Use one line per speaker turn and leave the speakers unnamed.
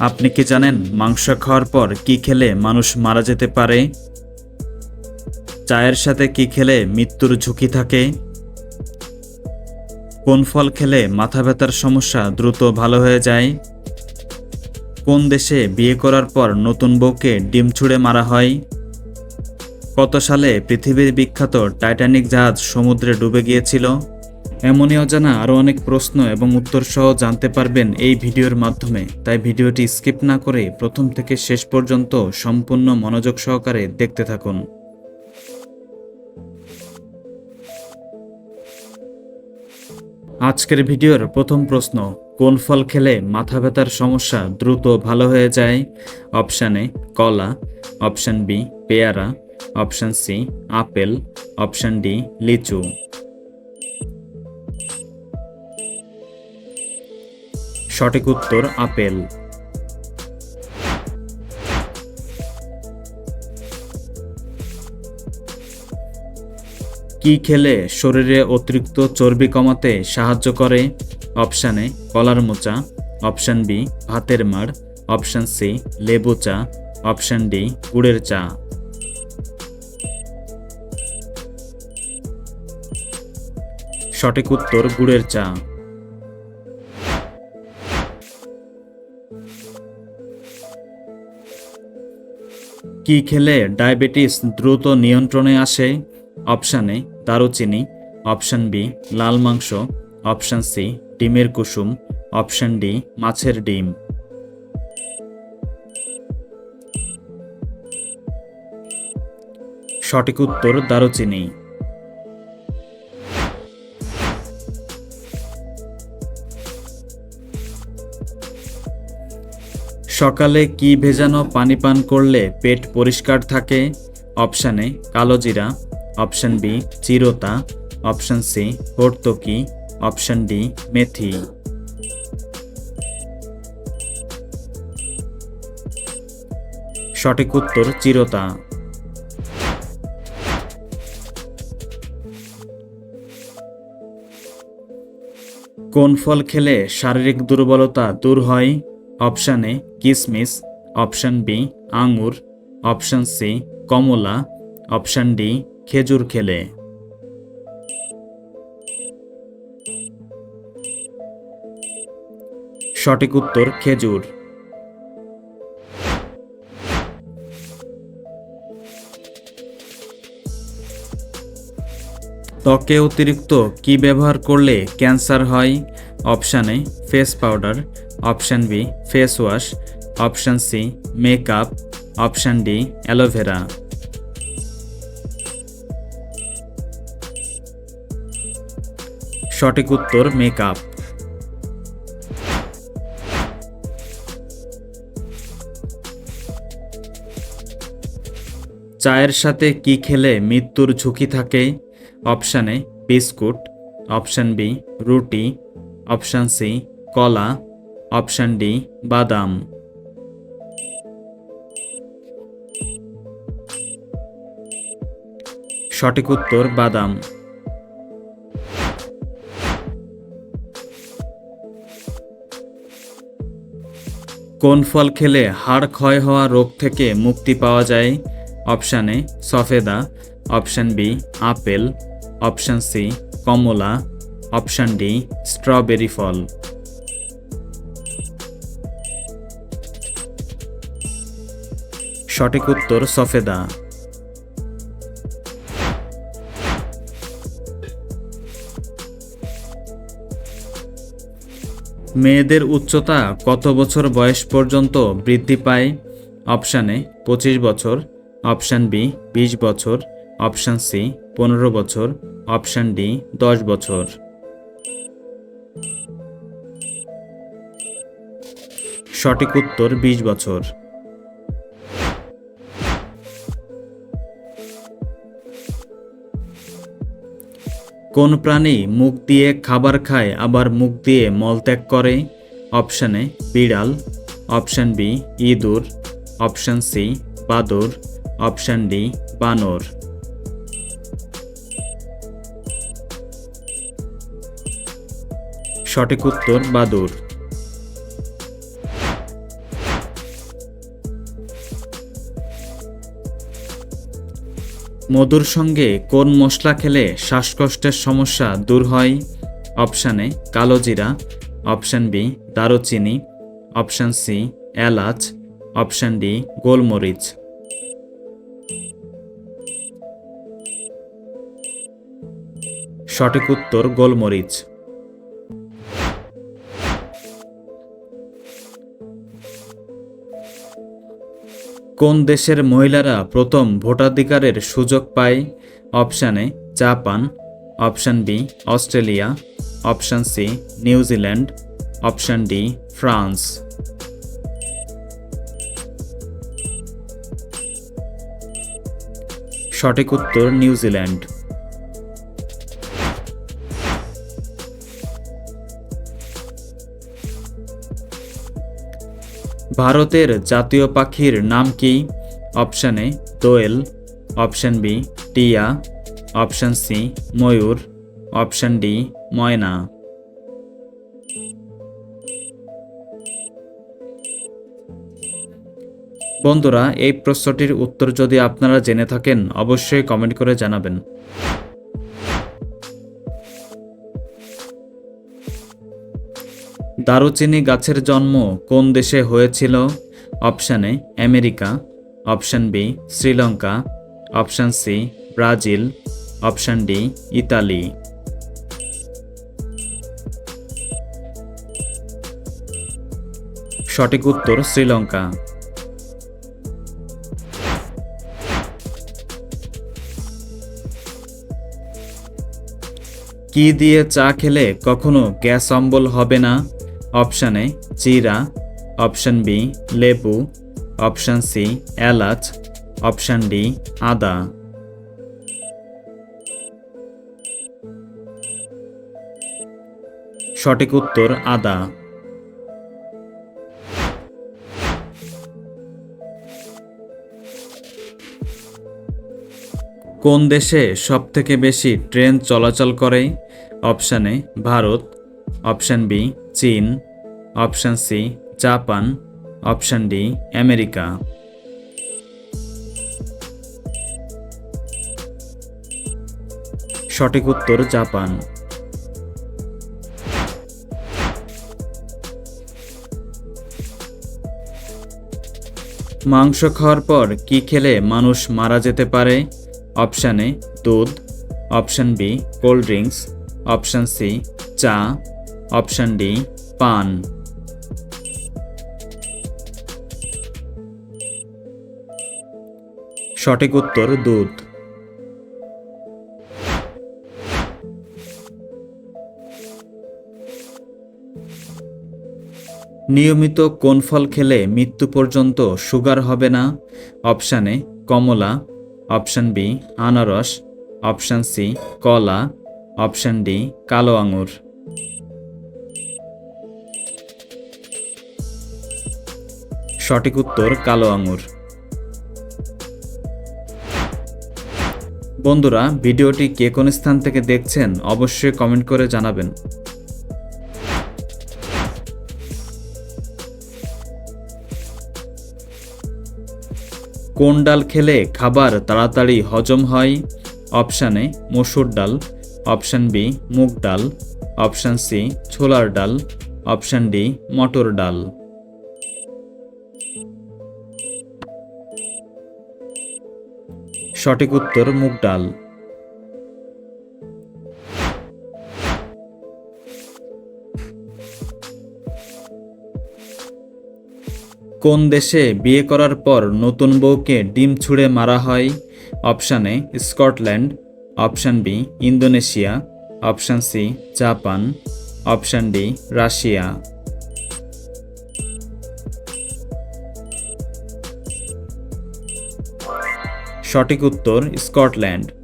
আপনি কি জানেন মাংস খাওয়ার পর কি খেলে মানুষ মারা যেতে পারে? চায়ের সাথে কি খেলে মৃত্যুর ঝুঁকি থাকে? কোন ফল খেলে মাথা ব্যথার সমস্যা দ্রুত ভালো হয়ে যায়? কোন দেশে বিয়ে করার পর নতুন বউকে ডিম ছুঁড়ে মারা হয়? কত সালে পৃথিবীর বিখ্যাত টাইটানিক জাহাজ সমুদ্রে ডুবে গিয়েছিল? এমনই অজানা আরও অনেক প্রশ্ন এবং উত্তর সহ জানতে পারবেন এই ভিডিওর মাধ্যমে। তাই ভিডিওটি স্কিপ না করে প্রথম থেকে শেষ পর্যন্ত সম্পূর্ণ মনোযোগ সহকারে দেখতে থাকুন। আজকের ভিডিওর প্রথম প্রশ্ন, কোন ফল খেলে মাথা ব্যথার সমস্যা দ্রুত ভালো হয়ে যায়? অপশান এ, কলা। অপশান বি, পেয়ারা। অপশান সি, আপেল। অপশান ডি, লিচু। সঠিক উত্তর আপেল। কি খেলে শরীরে অতিরিক্ত চর্বি কমাতে সাহায্য করে? অপশান এ, কলার মোচা। অপশান বি, ভাতের মাড়। অপশান সি, লেবু চা। অপশান ডি, গুড়ের চা। সঠিক উত্তর, গুড়ের চা। কি খেলে ডায়াবেটিস দ্রুত নিয়ন্ত্রণে আসে? অপশান এ, দারুচিনি। অপশান বি, লাল মাংস। অপশান সি, ডিমের কুসুম। অপশান ডি, মাছের ডিম। সঠিক উত্তর, দারুচিনি। সকালে কি ভেজানো পানি পান করলে পেট পরিষ্কার থাকে? অপশান এ, কালো জিরা। অপশান বি, চিরতা। অপশান সি, হর্তকি। অপশান ডি, মেথি। সঠিক উত্তর, চিরতা। কোন ফল খেলে শারীরিক দুর্বলতা দূর হয়? অপশান এ কিসমিস, অপশান বি আঙুর, অপশান সি কমলা, অপশান ডি খেজুর খেলে। সঠিক উত্তর খেজুর। ত্বকে অতিরিক্ত কি ব্যবহার করলে ক্যান্সার হয়? অপশানে face powder option B face wash option C makeup option D, aloe vera. সঠিক উত্তর মেকআপ চায়ের সাথে কি খেলে মৃত্যুর ঝুঁকি থাকে? অপশানে বিস্কুট। অপশান বি, রুটি। অপশান সি, কলা। অপশান ডি, বাদাম। সঠিক উত্তর, বাদাম। কোন ফল খেলে হাড় ক্ষয় হওয়া রোগ থেকে মুক্তি পাওয়া যায়? অপশান এ, সফেদা। অপশান বি, আপেল। অপশান সি, কমলা। অপশান ডি, স্ট্রবেরি ফল। সঠিক উত্তর সফেদা। মেয়েদের উচ্চতা কত বছর বয়স পর্যন্ত বৃদ্ধি পায়? অপশান পঁচিশ বছর। অপশান বি, বিশ বছর। অপশান সি, পনেরো বছর। অপশান ডি, দশ বছর। সঠিক উত্তর, বিশ বছর। কোন প্রাণী মুখ দিয়ে খাবার খায়, আবার মুখ দিয়ে মলত্যাগ করে? অপশান এ, বিড়াল। অপশান বি, ইঁদুর। অপশান সি, বাদুর। অপশান ডি, বানর। সঠিক উত্তর, বাদুর। মধুর সঙ্গে কোন মশলা খেলে শ্বাসকষ্টের সমস্যা দূর হয়? অপশানে কালো জিরা। অপশান বি, দারুচিনি। অপশান সি, এলাচ। অপশান ডি, গোলমরিচ। সঠিক উত্তর গোলমরিচ। কোন দেশের মহিলারা প্রথম ভোটাধিকারের সুযোগ পায়? Option A, Japan. Option B, Australia. Option C New Zealand option D, France. সঠিক উত্তর নিউজিল্যান্ড ভারতের জাতীয় পাখির নাম কি? অপশান এ, দোয়েল, অপশান বি, টিয়া, অপশান সি, ময়ূর, অপশান ডি, ময়না। বন্ধুরা, এই প্রশ্নটির উত্তর যদি আপনারা জেনে থাকেন, অবশ্যই কমেন্ট করে জানাবেন। দারুচিনি গাছের জন্ম কোন দেশে হয়েছিল? Option A, America. Option B, Sri Lanka. Option C, Brazil. Option D, Italy. সঠিক উত্তর শ্রীলঙ্কা। কি দিয়ে চা খেলে কখনো গ্যাস অম্বল হবে না? অপশান এ জিরা অপশান বি, লেবু, অপশান সি, এলাচ, অপশান ডি, আদা। সঠিক উত্তর, আদা। কোন দেশে সবথেকে বেশি ট্রেন চলাচল করে? Option A, Bharat, option B চীন, option C, Japan, option D, America. সঠিক উত্তর জাপান। মাংস খাওয়ার পর কি খেলে মানুষ মারা যেতে পারে? অপশান দুধ, option B, cold drinks, option C, চা অপশান ডি পান সঠিক উত্তর, দুধ। নিয়মিত কোন ফল খেলে মৃত্যু পর্যন্ত সুগার হবে না? অপশান এ কমলা। অপশান বি আনারস। অপশান সি কলা। অপশান ডি কালো আঙুর। সঠিক উত্তর কালো আঙুর বন্ধুরা, ভিডিওটি কে কোন স্থান থেকে দেখছেন অবশ্যই কমেন্ট করে জানাবেন। কোন ডাল খেলে খাবার তাড়াতাড়ি হজম হয়? অপশান এ, মসুর ডাল। অপশান বি, মুগ ডাল। অপশান সি, ছোলার ডাল। অপশান ডি, মটর ডাল। সঠিক উত্তর মুগ ডাল। কোন দেশে বিয়ে করার পর নতুন বউকে ডিম ছুঁড়ে মারা হয়? Option A, Scotland. Option B, Indonesia. Option C, Japan. Option D, Russia. সঠিক উত্তর স্কটল্যান্ড।